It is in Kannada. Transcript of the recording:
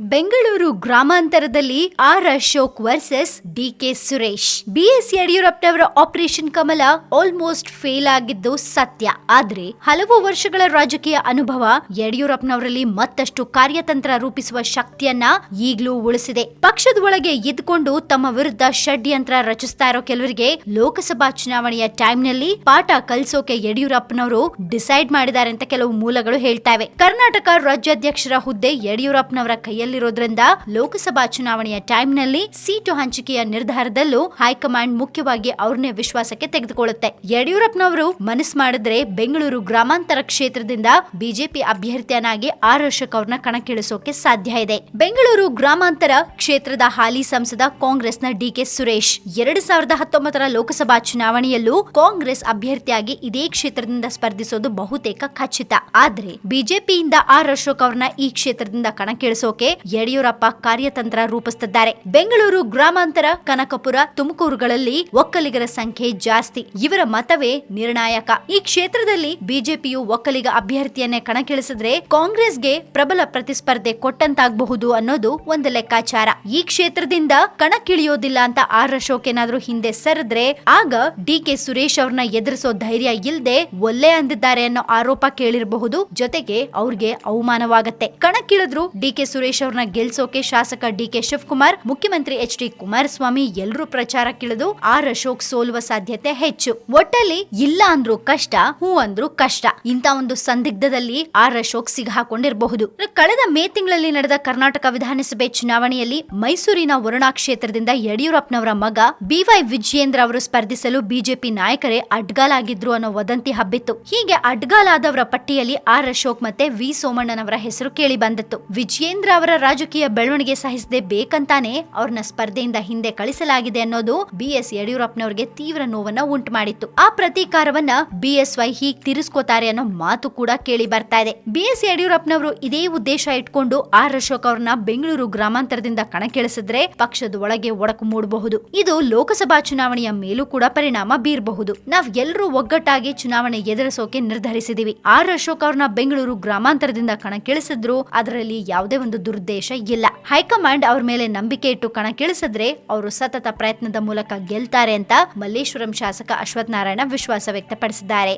Bengaluru ಗ್ರಾಮಾಂತರದಲ್ಲಿ R Ashok versus D K Suresh. BS ಯಡಿಯೂರಪ್ಪನವರ ಆಪರೇಷನ್ ಕಮಲ ಆಲ್ಮೋಸ್ಟ್ ಫೇಲ್ ಆಗಿದ್ದು ಸತ್ಯ. ಆದ್ರೆ ಹಲವು ವರ್ಷಗಳ ರಾಜಕೀಯ ಅನುಭವ ಯಡಿಯೂರಪ್ಪನವರಲ್ಲಿ ಮತ್ತಷ್ಟು ಕಾರ್ಯತಂತ್ರ ರೂಪಿಸುವ ಶಕ್ತಿಯನ್ನ ಈಗಲೂ ಉಳಿಸಿದೆ. ಪಕ್ಷದ ಒಳಗೆ ಇದ್ಕೊಂಡು ತಮ್ಮ ವಿರುದ್ಧ ಷಡ್ಯಂತ್ರ ರಚಿಸ್ತಾ ಇರೋ ಕೆಲವರಿಗೆ ಲೋಕಸಭಾ ಚುನಾವಣೆಯ ಟೈಮ್ನಲ್ಲಿ ಪಾಠ ಕಲಿಸೋಕೆ ಯಡಿಯೂರಪ್ಪನವರು ಡಿಸೈಡ್ ಮಾಡಿದ್ದಾರೆ ಅಂತ ಕೆಲವು ಮೂಲಗಳು ಹೇಳ್ತಾ ಕರ್ನಾಟಕ ರಾಜ್ಯಾಧ್ಯಕ್ಷರ ಹುದ್ದೆ ಯಡಿಯೂರಪ್ಪನವರ ಕೈಯಲ್ಲಿರೋದ್ರಿಂದ ಲೋಕಸಭಾ ಚುನಾವಣೆಯ ಟೈಮ್ನಲ್ಲಿ ಸೀಟು ಹಂಚಿಕೆಯ ನಿರ್ಧಾರದಲ್ಲೂ ಹೈಕಮಾಂಡ್ ಮುಖ್ಯವಾಗಿ ಅವ್ರನ್ನೇ ವಿಶ್ವಾಸಕ್ಕೆ ತೆಗೆದುಕೊಳ್ಳುತ್ತೆ. ಯಡಿಯೂರಪ್ಪನವರು ಮನಸ್ಸು ಮಾಡಿದ್ರೆ ಬೆಂಗಳೂರು ಗ್ರಾಮಾಂತರ ಕ್ಷೇತ್ರದಿಂದ ಬಿಜೆಪಿ ಅಭ್ಯರ್ಥಿಯನ್ನಾಗಿ ಆರ್ ಅಶೋಕ್ ಅವ್ರನ್ನ ಕಣಕ್ಕಿಳಿಸೋಕೆ ಸಾಧ್ಯ ಇದೆ. ಬೆಂಗಳೂರು ಗ್ರಾಮಾಂತರ ಕ್ಷೇತ್ರದ ಹಾಲಿ ಸಂಸದ ಕಾಂಗ್ರೆಸ್ನ ಡಿಕೆ ಸುರೇಶ್ ಎರಡ್ ಸಾವಿರದ ಹತ್ತೊಂಬತ್ತರ ಲೋಕಸಭಾ ಚುನಾವಣೆಯಲ್ಲೂ ಕಾಂಗ್ರೆಸ್ ಅಭ್ಯರ್ಥಿಯಾಗಿ ಇದೇ ಕ್ಷೇತ್ರದಿಂದ ಸ್ಪರ್ಧಿಸೋದು ಬಹುತೇಕ ಖಚಿತ. ಆದ್ರೆ ಬಿಜೆಪಿಯಿಂದ ಆರ್ ಅಶೋಕ್ ಅವ್ರನ್ನ ಈ ಕ್ಷೇತ್ರದಿಂದ ಕಣಕ್ಕಿಳಿಸೋಕೆ ಯಡಿಯೂರಪ್ಪ ಕಾರ್ಯತಂತ್ರ ರೂಪಿಸುತ್ತಿದ್ದಾರೆ. ಬೆಂಗಳೂರು ಗ್ರಾಮಾಂತರ, ಕನಕಪುರ, ತುಮಕೂರುಗಳಲ್ಲಿ ಒಕ್ಕಲಿಗರ ಸಂಖ್ಯೆ ಜಾಸ್ತಿ. ಇವರ ಮತವೇ ನಿರ್ಣಾಯಕ. ಈ ಕ್ಷೇತ್ರದಲ್ಲಿ ಬಿಜೆಪಿಯು ಒಕ್ಕಲಿಗ ಅಭ್ಯರ್ಥಿಯನ್ನೇ ಕಣಕ್ಕಿಳಿಸಿದ್ರೆ ಕಾಂಗ್ರೆಸ್ಗೆ ಪ್ರಬಲ ಪ್ರತಿಸ್ಪರ್ಧೆ ಕೊಟ್ಟಂತಾಗಬಹುದು ಅನ್ನೋದು ಒಂದು ಲೆಕ್ಕಾಚಾರ. ಈ ಕ್ಷೇತ್ರದಿಂದ ಕಣಕ್ಕಿಳಿಯೋದಿಲ್ಲ ಅಂತ ಆರ್ ಅಶೋಕ್ ಏನಾದ್ರೂ ಹಿಂದೆ ಸರಿದ್ರೆ ಆಗ ಡಿ ಕೆ ಸುರೇಶ್ ಅವ್ರನ್ನ ಎದುರಿಸೋ ಧೈರ್ಯ ಇಲ್ಲದೆ ಒಲ್ಲೆ ಅಂದಿದ್ದಾರೆ ಅನ್ನೋ ಆರೋಪ ಕೇಳಿರಬಹುದು. ಜೊತೆಗೆ ಅವ್ರಿಗೆ ಅವಮಾನವಾಗತ್ತೆ. ಕಣಕ್ಕಿಳಿದ್ರು ಡಿ ಕೆ ಸುರೇಶ್ ಅವ್ರನ್ನ ಗೆಲ್ಸೋಕೆ ಶಾಸಕ ಡಿ ಕೆ ಶಿವಕುಮಾರ್, ಮುಖ್ಯಮಂತ್ರಿ ಎಚ್ ಡಿ ಕುಮಾರಸ್ವಾಮಿ ಎಲ್ಲರೂ ಪ್ರಚಾರಕ್ಕಿಳಿದು ಆರ್ ಅಶೋಕ್ ಸೋಲುವ ಸಾಧ್ಯತೆ ಹೆಚ್ಚು. ಒಟ್ಟಲ್ಲಿ ಇಲ್ಲ ಅಂದ್ರೂ ಕಷ್ಟ, ಹೂ ಅಂದ್ರೂ ಕಷ್ಟ. ಇಂತ ಒಂದು ಸಂದಿಗ್ಧದಲ್ಲಿ ಆರ್ ಅಶೋಕ್ ಸಿಗಹಾಕೊಂಡಿರಬಹುದು. ಕಳೆದ ಮೇ ತಿಂಗಳಲ್ಲಿ ನಡೆದ ಕರ್ನಾಟಕ ವಿಧಾನಸಭೆ ಚುನಾವಣೆಯಲ್ಲಿ ಮೈಸೂರಿನ ವರುಣಾ ಕ್ಷೇತ್ರದಿಂದ ಯಡಿಯೂರಪ್ಪನವರ ಮಗ ಬಿವೈ ವಿಜಯೇಂದ್ರ ಅವರು ಸ್ಪರ್ಧಿಸಲು ಬಿಜೆಪಿ ನಾಯಕರೇ ಅಡ್ಗಾಲಾಗಿದ್ರು ಅನ್ನೋ ವದಂತಿ ಹಬ್ಬಿತ್ತು. ಹೀಗೆ ಅಡ್ಗಾಲಾದವರ ಪಟ್ಟಿಯಲ್ಲಿ ಆರ್ ಅಶೋಕ್ ಮತ್ತೆ ವಿ ಸೋಮಣ್ಣನವರ ಹೆಸರು ಕೇಳಿ ಬಂದಿತ್ತು. ವಿಜಯೇಂದ್ರ ಅವರ ರಾಜಕೀಯ ಬೆಳವಣಿಗೆ ಸಹಿಸದೆ ಬೇಕಂತಾನೆ ಅವ್ರನ್ನ ಸ್ಪರ್ಧೆಯಿಂದ ಹಿಂದೆ ಕಳಿಸಲಾಗಿದೆ ಅನ್ನೋದು ಬಿ ಎಸ್ ಯಡಿಯೂರಪ್ಪನವರಿಗೆ ತೀವ್ರ ನೋವನ್ನ ಉಂಟು ಮಾಡಿತ್ತು ಆ ಪ್ರತೀಕಾರವನ್ನ ಬಿ ಎಸ್ ವೈ ಹೀಗ್ ತೀರಿಸ್ಕೋತಾರೆ ಅನ್ನೋ ಮಾತು ಕೂಡ ಕೇಳಿ ಬರ್ತಾ ಇದೆ. ಬಿ ಎಸ್ ಯಡಿಯೂರಪ್ಪನವರು ಇದೇ ಉದ್ದೇಶ ಇಟ್ಕೊಂಡು ಆರ್ ಅಶೋಕ್ ಅವ್ರನ್ನ ಬೆಂಗಳೂರು ಗ್ರಾಮಾಂತರದಿಂದ ಕಣಕ್ಕಿಳಿಸಿದ್ರೆ ಪಕ್ಷದ ಒಳಗೆ ಒಡಕು ಮೂಡಬಹುದು. ಇದು ಲೋಕಸಭಾ ಚುನಾವಣೆಯ ಮೇಲೂ ಕೂಡ ಪರಿಣಾಮ ಬೀರಬಹುದು. ನಾವ್ ಎಲ್ಲರೂ ಒಗ್ಗಟ್ಟಾಗಿ ಚುನಾವಣೆ ಎದುರಿಸೋಕೆ ನಿರ್ಧರಿಸಿದೀವಿ. ಆರ್ ಅಶೋಕ್ ಅವ್ರನ್ನ ಬೆಂಗಳೂರು ಗ್ರಾಮಾಂತರದಿಂದ ಕಣಕ್ಕಿಳಿಸಿದ್ರು, ಅದರಲ್ಲಿ ಯಾವುದೇ ಒಂದು ದುರುದ್ದೇಶ ಇಲ್ಲ. ಹೈಕಮಾಂಡ್ ಅವ್ರ ಮೇಲೆ ನಂಬಿಕೆ ಇಟ್ಟು ಕಣಕ್ಕಿಳಿಸಿದ್ರೆ ಅವರು ಸತತ ಪ್ರಯತ್ನದ ಮೂಲಕ ಗೆಲ್ತಾರೆ ಅಂತ ಮಲ್ಲೇಶ್ವರಂ ಶಾಸಕ ಅಶ್ವಥ್ ನಾರಾಯಣ ವಿಶ್ವಾಸ ವ್ಯಕ್ತಪಡಿಸಿದ್ದಾರೆ.